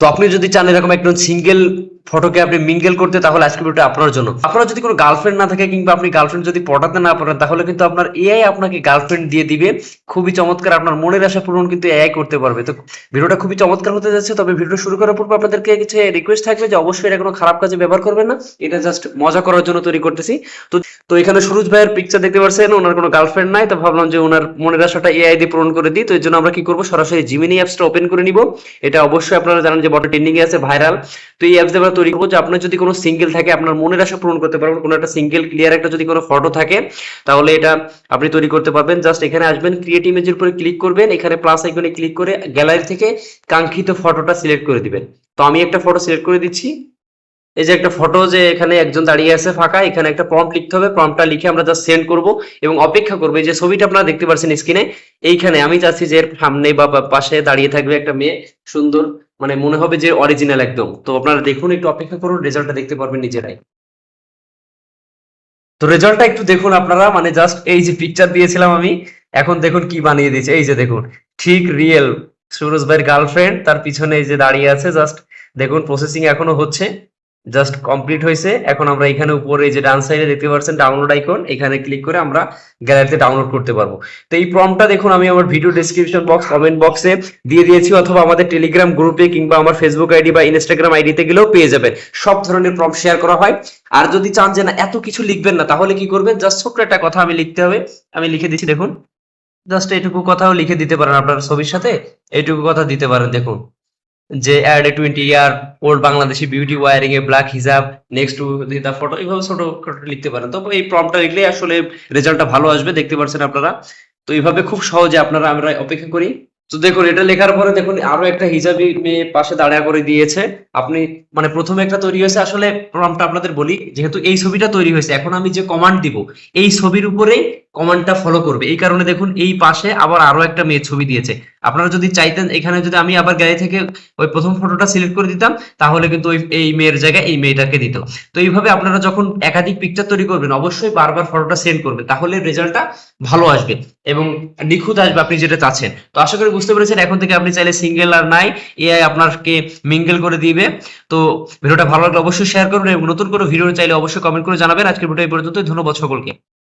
তো আপনি যদি চান এরকম একজন সিঙ্গেল ফটোকে আপনি মিঙ্গেল করতে তাহলে আজকে ভিডিওটা আপনার জন্য। আপনার যদি কোনো গার্লফ্রেন্ড না থাকে কিংবা আপনি গার্লফ্রেন্ড যদি পটাতে না পারেন, তাহলে কিন্তু আপনার এআই আপনাকে গার্লফ্রেন্ড দিয়ে দিবে। খুবই চমৎকার আপনার মনের আশা পূরণ কিন্তু এআই করতে পারবে। তো ভিডিওটা খুবই চমৎকার হতে যাচ্ছে, তবে ভিডিও শুরু করার পূর্বে আপনাদেরকে কিছু রিকোয়েস্ট থাকবে যে অবশ্যই এটা কোনো খারাপ কাজে ব্যবহার করবেন না। এটা জাস্ট মজা করার জন্য তৈরি করতেছি। তো তো এখানে সুরজ ভাইয়ের পিকচার দেখতে পাচ্ছেন, ওনার কোনো গার্লফ্রেন্ড নাই, তো ভাবলাম যে ওনার মনের আশাটা এআই দিয়ে পূরণ করে দিই। তো এর জন্য আমরা কি করব? সরাসরি জিমিনি অ্যাপসটা ওপেন করে নিব। এটা অবশ্যই আপনারা জানেন যে বড় ট্রেন্ডিং এ আছে ভাইরাল তো এই অ্যাপস তৈরি করব যে আপনার যদি কোনো সিঙ্গেল থাকে, আপনার মনের আশা পূরণ করতে পারবেন। কোনো একটা সিঙ্গেল ক্লিয়ার একটা যদি কোনো ফটো থাকে, তাহলে এটা আপনি তৈরি করতে পারবেন। জাস্ট এখানে আসবেন ক্রিয়েট ইমেজের উপরে ক্লিক করবেন। এখানে প্লাস আইকনে ক্লিক করে গ্যালারি থেকে কাঙ্ক্ষিত ফটোটা সিলেক্ট করে দিবেন। তো আমি একটা ফটো সিলেক্ট করে দিচ্ছি। এই যে একটা ফটো যে এখানে একজন দাঁড়িয়ে আছে ফাঁকা, এখানে একটা প্রম্পট লিখতে হবে। প্রম্পটটা লিখে আমরা জাস্ট সেন্ড করব এবং অপেক্ষা করব। যে ছবিটা আপনারা দেখতে পাচ্ছেন স্ক্রিনে এইখানে আমি চাচ্ছি যে এর সামনে বা বা পাশে দাঁড়িয়ে থাকবে একটা মেয়ে, সুন্দর। মানে মনে হবে যে অরিজিনাল একদম। তো আপনারা দেখুন, একটু অপেক্ষা করুন রেজাল্টটা দেখতে পারবেন নিজেরাই। তো রেজাল্টটা একটু দেখুন আপনারা মানে জাস্ট এই যে পিকচার দিয়েছিলাম আমি, এখন দেখুন কি বানিয়ে দিয়েছে। এই যে দেখুন, ঠিক রিয়েল সুরজ ভাইয়ের গার্লফ্রেন্ড তার পিছনে এই যে দাঁড়িয়ে আছে জাস্ট দেখুন প্রসেসিং এখনও হচ্ছে। জাস্ট কমপ্লিট হয়েছে। এখন আমরা এখানে উপরে যে ডান সাইডে দেখতে পাচ্ছেন ডাউনলোড আইকন এখানে ক্লিক করে আমরা গ্যালারিতে ডাউনলোড করতে পারব। তো এই প্রমটা দেখুন, আমি আমার ভিডিও ডেসক্রিপশন বক্স কমেন্ট বক্সে দিয়ে দিয়েছি, অথবা আমাদের টেলিগ্রাম গ্রুপে কিংবা আমার ফেসবুক আইডি বা ইনস্টাগ্রাম আইডিতে গেলেও পেয়ে যাবেন। সব ধরনের প্রম শেয়ার করা হয়। আর যদি চান যে না, এত কিছু লিখবেন না, তাহলে কি করবেন? জাস্ট ছোট্ট একটা কথা আমি লিখতে হবে। আমি লিখে দিচ্ছি, দেখুন। জাস্ট এইটুকু কথাও লিখে দিতে পারেন আপনার ছবির সাথে। এইটুকু কথা দিতে পারেন, দেখুন। যে ad a twenty year old Bangladeshi beauty wearing a black hijab next to the photo এইভাবে ছোট লিখতে পারেন। তো এই প্রম্পটটা লিখলে আসলে রেজাল্টটা ভালো আসবে, দেখতে পাচ্ছেন আপনারা। তো এইভাবে খুব সহজে আপনারা আমরা অপেক্ষা করি। তো দেখুন, এটা লেখার পরে দেখুন, আরও একটা হিজাবি মেয়ে পাশে দাঁড়া করে দিয়েছে। আপনি মানে প্রথমে একটা তৈরি হয়েছে, আসলে প্রম্পটটা আপনাদের বলি, যেহেতু এই ছবিটা তৈরি হয়েছে, এখন আমি যে কমান্ড দিব, এই ছবির উপরেই কমান্ডটা ফলো করবে। এই কারণে দেখুন, এই পাশে আবার আরও একটা মেয়ের ছবি দিয়েছে। আপনারা যদি চাইতেন, এখানে যদি আমি আবার গ্যালারি থেকে ওই প্রথম ফটোটা সিলেক্ট করে দিতাম, তাহলে কিন্তু ওই, এই মেয়ের জায়গায় এই মেয়েটাকে দিত। তো এইভাবে আপনারা যখন একাধিক পিকচার তৈরি করবেন, অবশ্যই বারবার ফটোটা সেন্ড করবেন, তাহলে রেজাল্টটা ভালো আসবে এবং নিখুঁত আসবে আপনি যেটা চাচ্ছেন। তো আশা করি বুঝতে পেরেছেন, এখন থেকে আপনি চাইলে সিঙ্গেল আর নাই এআই আপনাকে মিঙ্গেল করে দিবে। তো ভিডিওটা ভালো লাগলে অবশ্যই শেয়ার করবেন এবং নতুন করে ভিডিও চাইলে অবশ্যই কমেন্ট করে জানাবেন। আজকের ভিডিও এই পর্যন্তই, ধন্যবাদ সকলকে।